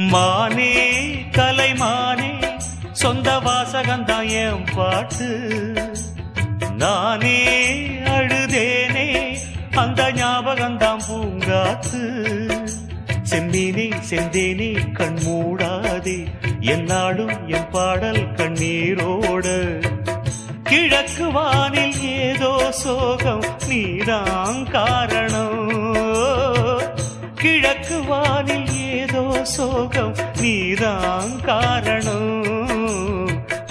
மானே கலைமானே சொந்த வாசகந்தான் என் பாட்டு. நானே அழுதேனே அந்த ஞாபகம்தான் பூங்காத்து. செம்மீனே செந்தேனே கண் மூடாதே என்னாலும் என் பாடல் கண்ணீரோடு. கிழக்கு வானில் ஏதோ சோகம் நீதான் காரணம். கிழக்கு வா சோகம் நீதான் காரணம்.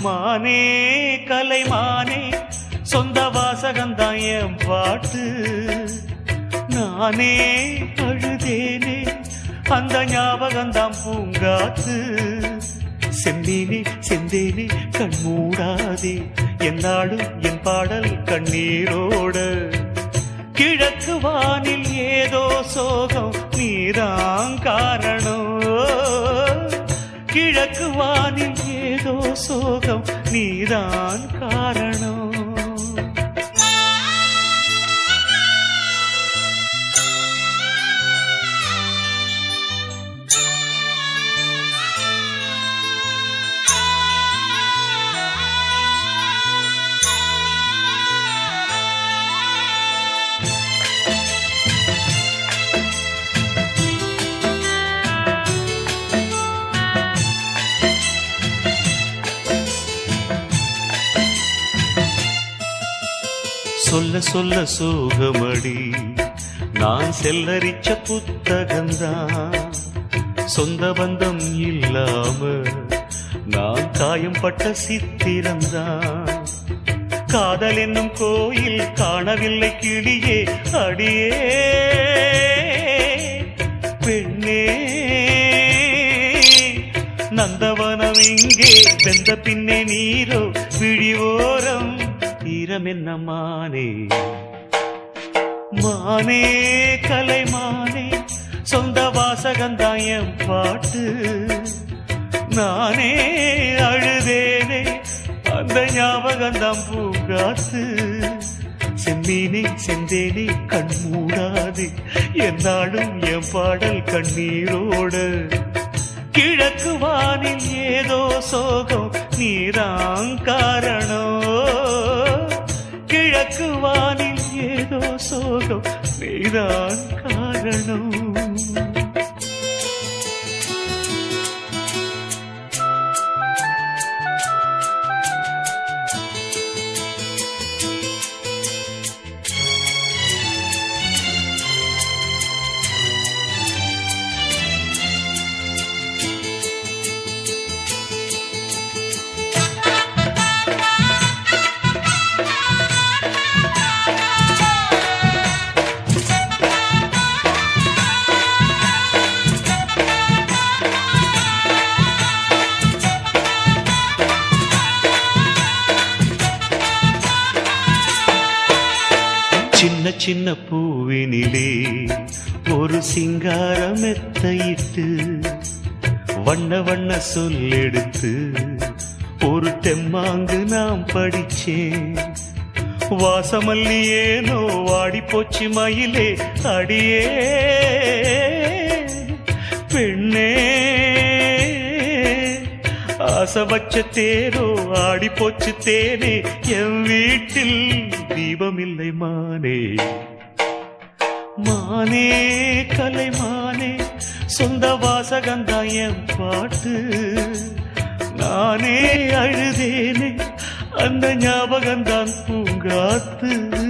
மானே கலை மானே சொந்த வாசகந்தான் என் பாட்டு. நானே அழுதேனே அந்த ஞாபகம்தான் பூங்காத்து. செந்தேனே செந்தேனே கண் மூடாதே என்னாலும் என் பாடல் கண்ணீரோட. கிழக்கு வானில் ஏதோ சோகம் நீதான் காரணம். வானில் ஏதோ சோகம் நீதான் காரணம். சொல்ல சொல்ல சோகமடி. நான் செல்லரிச்ச புத்தகந்தான் சொந்த பந்தம் இல்லாம நான் காயம் பட்ட சித்திரம்தான். காதல் என்னும் கோயில் காணவில்லை கிளியே அடியே. பெண்ணே நந்தவனம் இங்கே வெந்த பின்னே நீரோ விழிவோரம். ஈரம் என்ன மானே மானே கலைமானே சொந்த வாசகந்தாயம் பாட்டு. நானே அழுதேனே அந்த ஞாபகம்தான் பூங்காத்து. செம்மீனே செந்தேனே கண் மூடாது என்னாலும் என் பாடல் கண்ணீரோடு. கிழக்கு வானில் ஏதோ சோகம் நீதான் காரணம். சோகம் நீதான் காரணம் சின்ன பூவினிலே ஒரு சிங்காரம் எத்தையிட்டு வண்ண வண்ண சொல்லெடுத்து ஒரு தெம்மாங்கு நாம் படிச்சேன். வாசமல்லியேனோ வாடி போச்சு மயிலே அடியே. பெண்ணே. ஆசை வச்ச தேரோ ஆடி போச்சு தேனே. என் வீட்டில் தீபம் இல்லை மானே. மானே கலை மானே. சொந்த வாசகந்தான் என் பாட்டு. நானே அழுதேனே அந்த ஞாபகம்தான் பூங்காத்து.